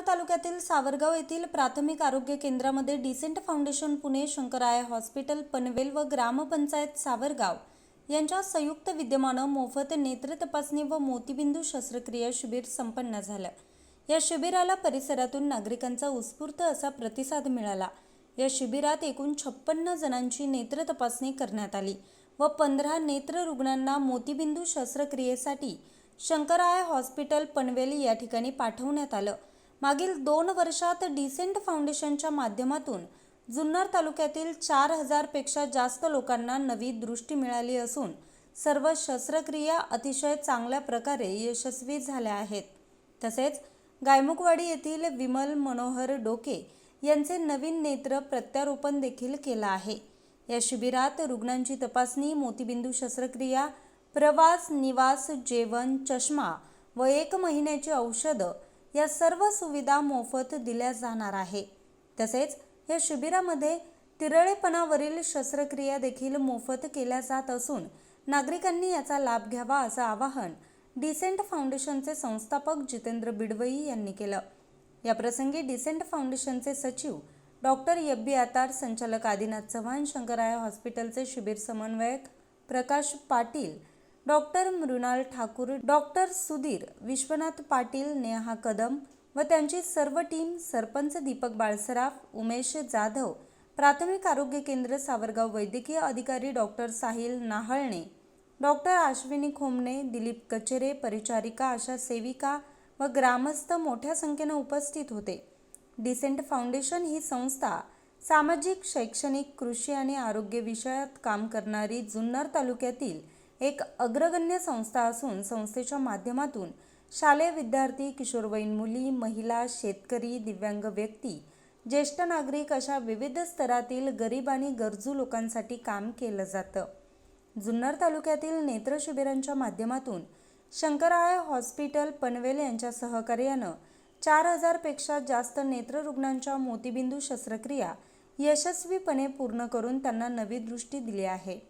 जुन्नर तालुक्यातील सावरगाव येथील प्राथमिक आरोग्य केंद्रामध्ये डिसेंट फाउंडेशन पुणे शंकराय हॉस्पिटल पनवेल व ग्रामपंचायत सावरगाव यांच्या संयुक्त विद्यमानं मोफत नेत्र तपासणी व मोतीबिंदू शस्त्रक्रिया शिबिर संपन्न झालं. या शिबिराला परिसरातून नागरिकांचा उत्स्फूर्त असा प्रतिसाद मिळाला. या शिबिरात एकूण छप्पन्न जणांची नेत्र तपासणी करण्यात आली व पंधरा नेत्र रुग्णांना मोतीबिंदू शस्त्रक्रियेसाठी शंकराय हॉस्पिटल पनवेल या ठिकाणी पाठवण्यात आलं. मागील दोन वर्षात डिसेंट फाउंडेशनच्या माध्यमातून जुन्नर तालुक्यातील चार हजारपेक्षा जास्त लोकांना नवी दृष्टी मिळाली असून सर्व शस्त्रक्रिया अतिशय चांगल्या प्रकारे यशस्वी झाल्या आहेत. तसेच गायमुखवाडी येथील विमल मनोहर डोके यांचे नवीन नेत्र प्रत्यारोपण देखील केलं आहे. या शिबिरात रुग्णांची तपासणी मोतीबिंदू शस्त्रक्रिया प्रवास निवास जेवण चष्मा व एक महिन्याची औषधं या सर्व सुविधा मोफत दिल्या जाणार आहे. तसेच या शिबिरामध्ये तिरळेपणावरील शस्त्रक्रिया देखील मोफत केल्या जात असून नागरिकांनी याचा लाभ घ्यावा असं आवाहन डिसेंट फाउंडेशनचे संस्थापक जितेंद्र बिडवई यांनी केलं. याप्रसंगी डिसेंट फाउंडेशनचे सचिव डॉक्टर यब्बी आतार संचालक आदिनाथ चव्हाण शंकराया हॉस्पिटलचे शिबिर समन्वयक प्रकाश पाटील डॉक्टर मृणाल ठाकूर डॉक्टर सुधीर विश्वनाथ पाटील नेहा कदम व त्यांची सर्व टीम सरपंच दीपक बाळसराफ उमेश जाधव प्राथमिक आरोग्य केंद्र सावरगाव वैद्यकीय अधिकारी डॉक्टर साहिल नाहळणे डॉक्टर आश्विनी खोमणे दिलीप कचेरे परिचारिका आशा सेविका व ग्रामस्थ मोठ्या संख्येनं उपस्थित होते. डिसेंट फाउंडेशन ही संस्था सामाजिक शैक्षणिक कृषी आणि आरोग्य विषयात काम करणारी जुन्नर तालुक्यातील एक अग्रगण्य संस्था असून संस्थेच्या माध्यमातून शालेय विद्यार्थी किशोरवयीन मुली महिला शेतकरी दिव्यांग व्यक्ती ज्येष्ठ नागरिक अशा विविध स्तरातील गरीब आणि गरजू लोकांसाठी काम केलं जातं. जुन्नर तालुक्यातील नेत्र शिबिरांच्या माध्यमातून शंकराय हॉस्पिटल पनवेल यांच्या सहकार्यानं चार हजारपेक्षा जास्त नेत्ररुग्णांच्या मोतीबिंदू शस्त्रक्रिया यशस्वीपणे पूर्ण करून त्यांना नवी दृष्टी दिली आहे.